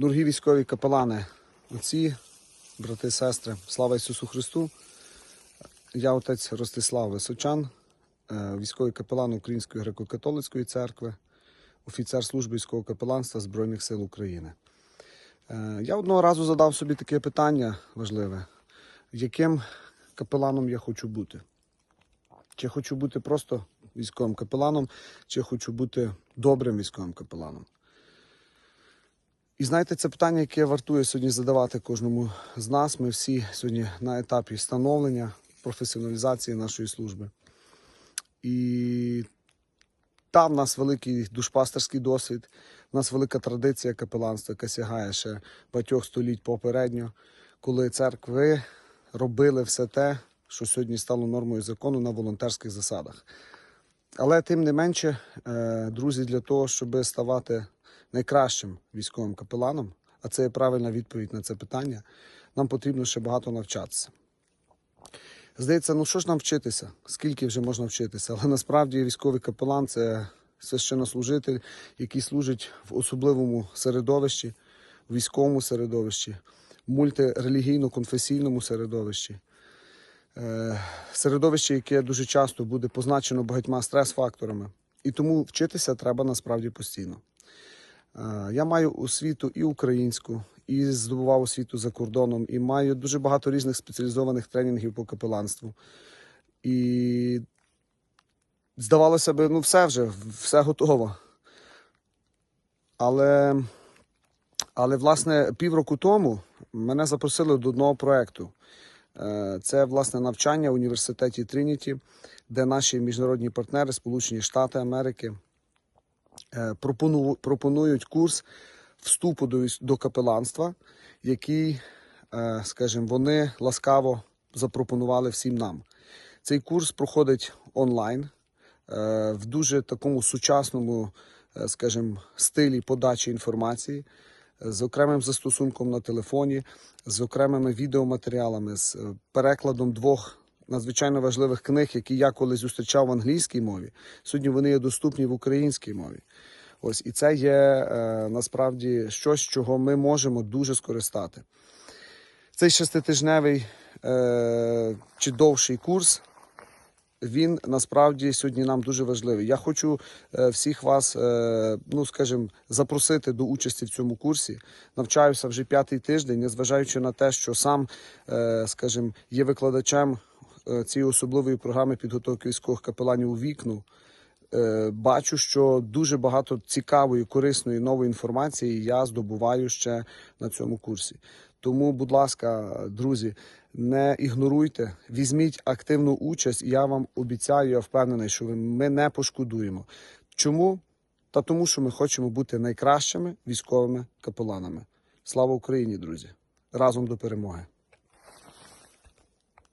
Дорогі військові капелани, отці, брати, сестри, слава Ісусу Христу. Я отець Ростислав Височан, е, військовий капелан Української греко-католицької церкви, офіцер служби військового капеланства Збройних сил України. Е, Я одного разу задав собі таке питання важливе: яким капеланом я хочу бути? Чи хочу бути просто військовим капеланом, чи хочу бути добрим військовим капеланом? І знаєте, це питання, яке вартує сьогодні задавати кожному з нас. Ми всі сьогодні на етапі становлення, професіоналізації нашої служби. І там в нас великий душпастерський досвід, в нас велика традиція капеланства, яка сягає ще багатьох століть попередньо, коли церкви робили все те, що сьогодні стало нормою закону на волонтерських засадах. Але тим не менше, е, друзі, для того, щоб ставати найкращим військовим капеланом, а це є правильна відповідь на це питання, нам потрібно ще багато навчатися. Здається, ну що ж нам вчитися? Скільки вже можна вчитися? Але насправді військовий капелан це священнослужитель, який служить в особливому середовищі, в військовому середовищі, мультирелігійно-конфесійному середовищі. Е, Середовище, яке дуже часто буде позначено багатьма стрес-факторами. І тому вчитися треба насправді постійно. Е, Я маю освіту і українську, і здобував освіту за кордоном, і маю дуже багато різних спеціалізованих тренінгів по капеланству. І здавалося б, ну все вже, все готово. Але, але власне, півроку тому мене запросили до одного проєкту. Е, Це власне навчання в університеті Трініті, де наші міжнародні партнери, Сполучені Штати Америки, пропонують курс вступу до, капеланства, який, е, скажімо, вони ласкаво запропонували всім нам. Цей курс проходить онлайн е, в дуже такому сучасному, е, скажімо, стилі подачі інформації, е, з окремим застосунком на телефоні, з окремими відеоматеріалами, з е, перекладом двох надзвичайно важливих книг, які я колись зустрічав в англійській мові. Сьогодні вони є доступні в українській мові. Ось і це є е, насправді щось, чого ми можемо дуже скористати. Цей шеститижневий е, чи довший курс. Він насправді сьогодні нам дуже важливий. Я хочу е, всіх вас, е, ну скажімо, запросити до участі в цьому курсі. Навчаюся вже п'ятий тиждень, незважаючи на те, що сам, е, скажімо, є викладачем цієї особливої програми підготовки військових капеланів у вікну. Е, Бачу, що дуже багато цікавої, корисної нової інформації я здобуваю ще на цьому курсі. Тому, будь ласка, друзі, не ігноруйте, візьміть активну участь. Я вам обіцяю, я впевнений, що ми не пошкодуємо. Чому? Та тому, що ми хочемо бути найкращими військовими капеланами. Слава Україні, друзі! Разом до перемоги!